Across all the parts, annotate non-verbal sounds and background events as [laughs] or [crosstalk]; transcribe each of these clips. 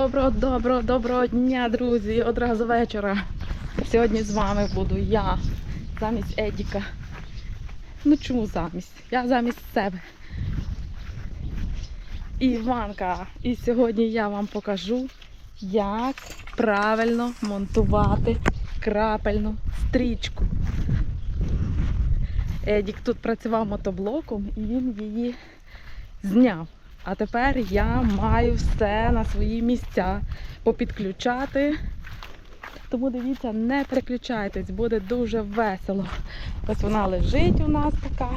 Доброго, доброго, доброго дня, друзі! Одразу вечора. Сьогодні з вами буду я замість Едіка. Ну чому замість? Я замість себе. Іванка. І сьогодні я вам покажу, як правильно монтувати крапельну стрічку. Едік тут працював мотоблоком і він її зняв. А тепер я маю все на свої місця попідключати. Тому дивіться, не переключайтесь, буде дуже весело. Ось вона лежить у нас така,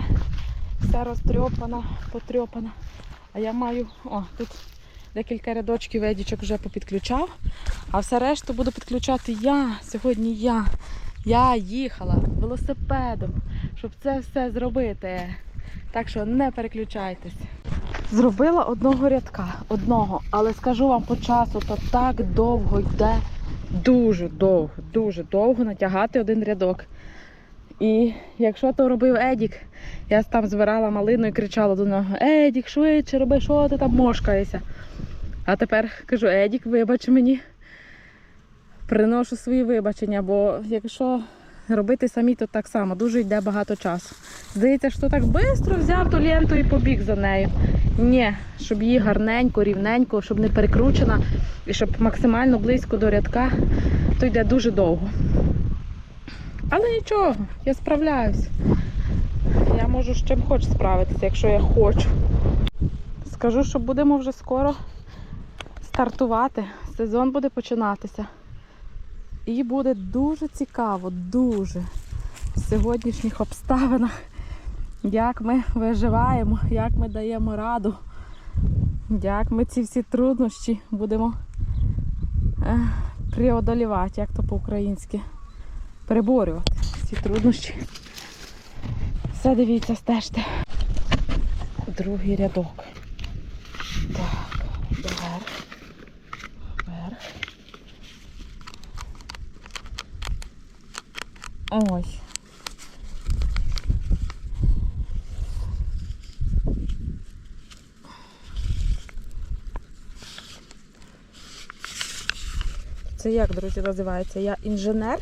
вся розтрьопана, потрьопана. А я маю, о, тут декілька рядочків едічок вже попідключав, а все решту буду підключати я. Сьогодні я. Я їхала велосипедом, щоб це все зробити. Так що не переключайтесь. Зробила одного рядка, одного, але скажу вам по часу, то так довго йде, дуже довго, дуже довго натягати один рядок. І якщо то робив Едік, я там збирала малину і кричала до нього: Едік, швидше роби, що ти там мошкаєшся. А тепер кажу, Едік, вибач мені, приношу свої вибачення, бо якщо робити самі, то так само, дуже йде багато часу. Здається, що так швидко взяв ту ленту і побіг за нею. Ні, щоб її гарненько, рівненько, щоб не перекручена і щоб максимально близько до рядка, то йде дуже довго. Але нічого, я справляюсь. Я можу з чим хоч справитися, якщо я хочу. Скажу, що будемо вже скоро стартувати. Сезон буде починатися. І буде дуже цікаво, дуже в сьогоднішніх обставинах, як ми виживаємо, як ми даємо раду, як ми ці всі труднощі будемо е, преодолівати, як то по-українськи, переборювати ці труднощі. Все дивіться, стежте. Другий рядок. Так, вверх, вверх. Ось. Це як, друзі, називається? Я інженер.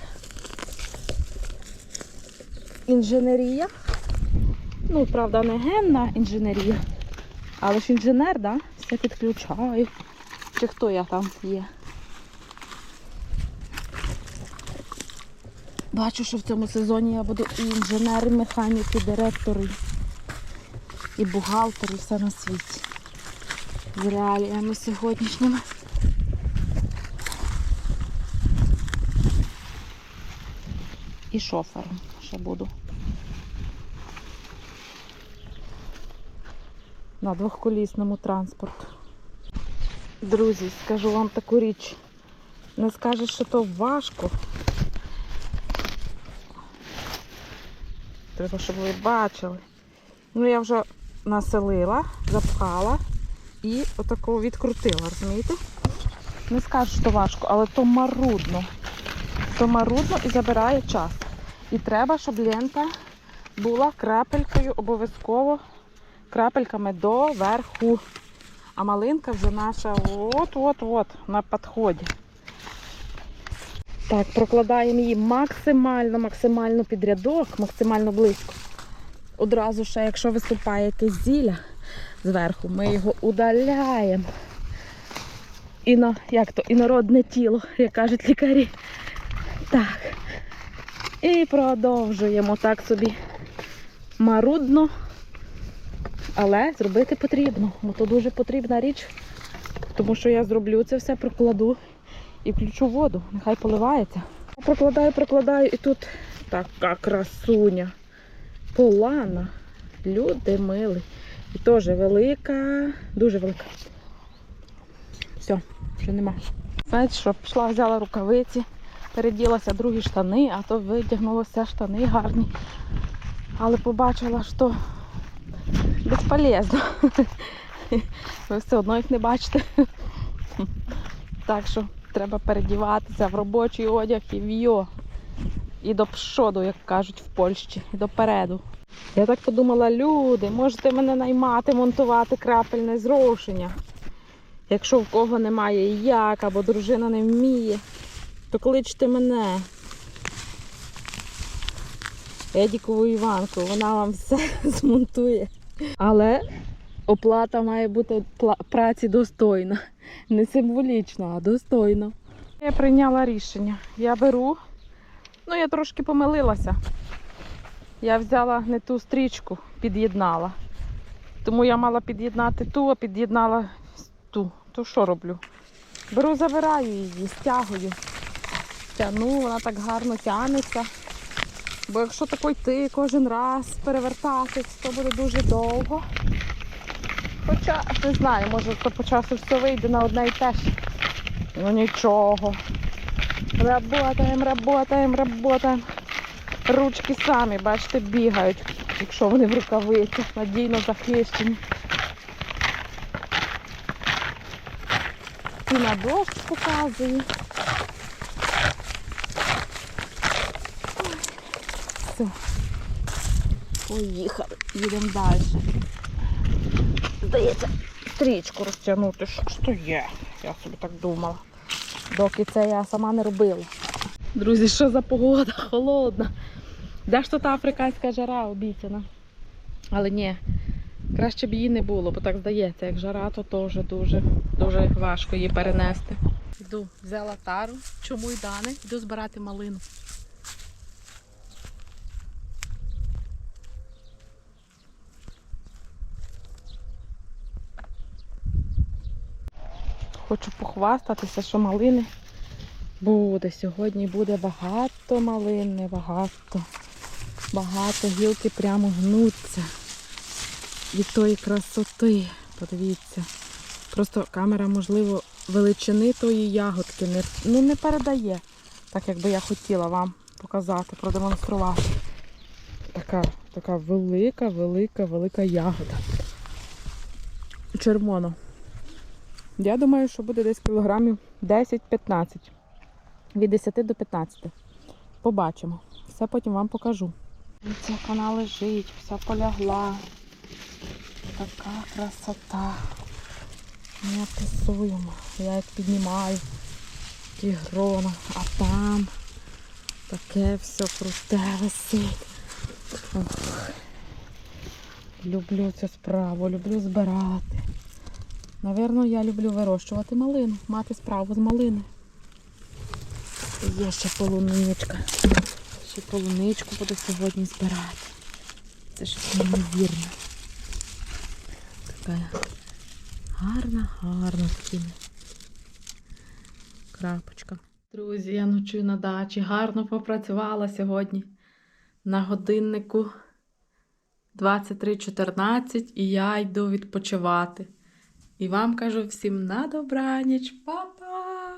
Інженерія. Ну, правда, не генна інженерія. Але ж інженер, да? Все підключаю. Чи хто я там є? Бачу, що в цьому сезоні я буду і інженер, і механік, і директор, і, бухгалтер, і все на світі. З реаліями сьогоднішніми. І шофером ще буду. На двохколісному транспорту. Друзі, скажу вам таку річ. Не скажеш, що то важко. Треба, щоб ви бачили. Ну, я вже населила, запхала і отако відкрутила, розумієте? Не скажу, що важко, але то марудно. То марудно і забирає час. І треба, щоб лента була крапелькою обов'язково крапельками до верху. А малинка вже наша от-от-от на підході. Так, прокладаємо її максимально, максимально під рядок, максимально близько. Одразу ще, якщо виступає якесь зілля зверху, ми його удаляємо. І на, як то, інородне тіло, як кажуть лікарі. Так. І продовжуємо так собі марудно. Але зробити потрібно. Бо то дуже потрібна річ. Тому що я зроблю це все, прокладу і включу воду. Нехай поливається. Прокладаю, прокладаю і тут така красуня. Полана. Люди мили. І теж велика, дуже велика. Все, вже нема. Знаєте що, пішла, взяла рукавиці, переділася другі штани, а то видягнулося штани гарні. Але побачила, що безполезно. [laughs] Ви все одно їх не бачите. Так що треба передіватися в робочий одяг і в'йо. І до пшоду, як кажуть в Польщі, і допереду. Я так подумала, люди, можете мене наймати, монтувати крапельне зрошення. Якщо в кого немає як, або дружина не вміє, то кличте мене. Едікову Іванку, вона вам все [laughs] змонтує. Але оплата має бути праці достойна. Не символічно, а достойно. Я прийняла рішення. Я беру. Ну, я трошки помилилася. Я взяла не ту стрічку, під'єднала. Тому я мала під'єднати ту, а під'єднала ту. То що роблю? Беру, забираю її, стягую. Тяну, вона так гарно тягнеться. Бо якщо тако йти кожен раз перевертатись, то буде дуже довго. Хоча, не знаю, може то по часу все вийде на одне і те ж. Ну нічого. Работаємо, работаємо, работаємо. Ручки самі, бачите, бігають, якщо вони в рукавицях, надійно захищені. І на дощ показую. Все. Поїхали, їдемо далі. Здається, стрічку розтягнути. Що ж то є? Я собі так думала. Доки це я сама не робила. Друзі, що за погода? [laughs] Холодна. Де ж тут африканська жара обіцяна? Але ні, краще б її не було, бо так здається, як жара, то теж дуже, дуже важко її перенести. Йду, взяла тару, чому й дане, йду збирати малину. Хочу похвастатися, що малини буде. Сьогодні буде багато малини, багато. Багато гілки прямо гнуться від тої красоти. Подивіться. Просто камера, можливо, величини тої ягодки не, ну, не передає, так як би я хотіла вам показати, продемонструвати. Така, така велика, велика, велика ягода. Червона. Я думаю, що буде десь кілограмів 10-15. Від 10 до 15. Побачимо. Все потім вам покажу. Ця вона лежить, вся полягла. Така красота. Неописуємо. Я як піднімаю ті грона, а там таке все круте висить. Ох. Люблю цю справу, люблю збирати. Навірно, я люблю вирощувати малину, мати справу з малини. Є ще полуничка. Ще полуничку буду сьогодні збирати. Це щось неймовірне. Така гарна, гарна такими. Крапочка. Друзі, я ночую на дачі. Гарно попрацювала сьогодні. На годиннику 23.14 і я йду відпочивати. І вам кажу всім на добраніч, па-па!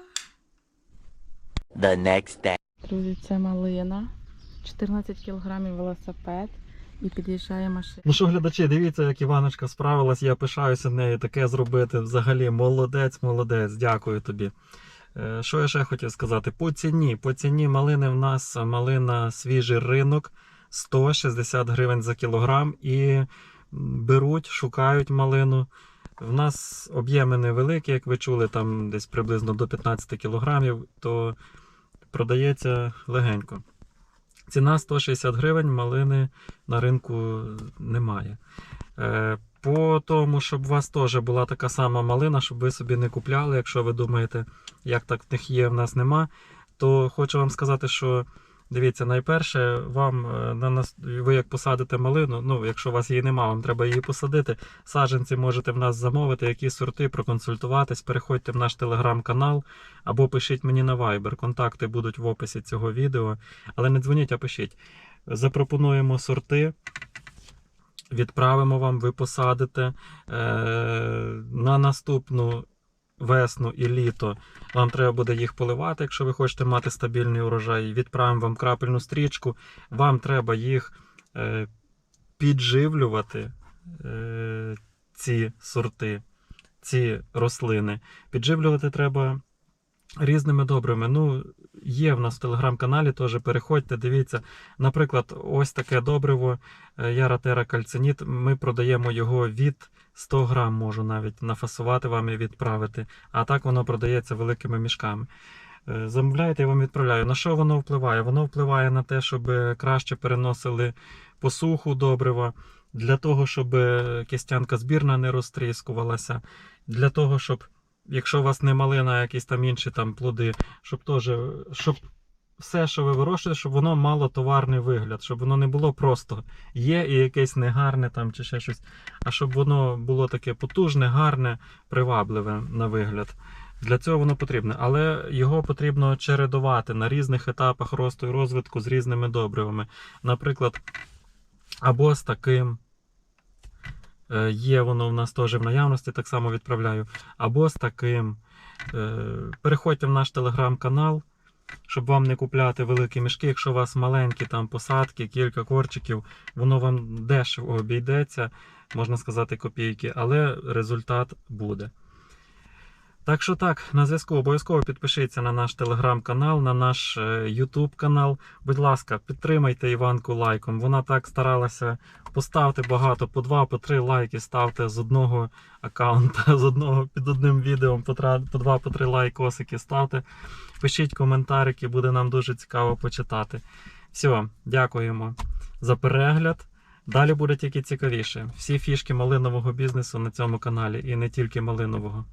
the next day. Друзі, це малина. 14 кілограмів велосипед і під'їжджає машина. Ну що, глядачі, дивіться, як Іваночка справилась. Я пишаюся нею таке зробити. Взагалі, молодець, молодець, дякую тобі. Е, Що я ще хотів сказати? По ціні. По ціні малини в нас малина свіжий ринок 160 гривень за кілограм. І беруть, шукають малину. В нас об'єми невеликі, як ви чули, там десь приблизно до 15 кілограмів, то продається легенько. Ціна 160 гривень, малини на ринку немає. Е, По тому, щоб у вас теж була така сама малина, щоб ви собі не купляли, якщо ви думаєте, як так в них є, в нас нема, то хочу вам сказати, що дивіться, найперше, вам е, на нас, ви як посадите малину, ну, якщо у вас її нема, вам треба її посадити. Саджанці можете в нас замовити, які сорти, проконсультуватись, переходьте в наш телеграм-канал або пишіть мені на Viber. Контакти будуть в описі цього відео. Але не дзвоніть, а пишіть. Запропонуємо сорти. Відправимо вам, ви посадите. Е, на наступну весну і літо вам треба буде їх поливати, якщо ви хочете мати стабільний урожай. Відправимо вам крапельну стрічку. Вам треба їх е, підживлювати, е, ці сорти, ці рослини. Підживлювати треба різними добрими. Ну, є в нас в телеграм-каналі, теж переходьте, дивіться. Наприклад, ось таке добриво е, Яратера Кальциніт. Ми продаємо його від 100 грам, можу навіть нафасувати вам і відправити. А так воно продається великими мішками. Е, Замовляєте, я вам відправляю. На що воно впливає? Воно впливає на те, щоб краще переносили посуху добрива, для того, щоб е, кістянка збірна не розтріскувалася, для того, щоб, якщо у вас не малина, а якісь там інші там плоди, щоб теж, щоб все, що ви вирощуєте, щоб воно мало товарний вигляд, щоб воно не було просто є і якесь негарне там чи ще щось, а щоб воно було таке потужне, гарне, привабливе на вигляд. Для цього воно потрібне, але його потрібно чередувати на різних етапах росту і розвитку з різними добривами. Наприклад, або з таким. Е, Є воно в нас теж в наявності, так само відправляю. Або з таким. Е, Переходьте в наш телеграм-канал, щоб вам не купляти великі мішки. Якщо у вас маленькі там посадки, кілька корчиків, воно вам дешево обійдеться, можна сказати, копійки, але результат буде. Так що так, на зв'язку обов'язково підпишіться на наш телеграм-канал, на наш Ютуб канал. Будь ласка, підтримайте Іванку лайком. Вона так старалася. Поставте багато, по два, по три лайки ставте з одного аккаунта, [laughs] з одного під одним відео, по два, по три лайкосики ставте. Пишіть коментарики, буде нам дуже цікаво почитати. Все, дякуємо за перегляд. Далі буде тільки цікавіше. Всі фішки малинового бізнесу на цьому каналі і не тільки малинового.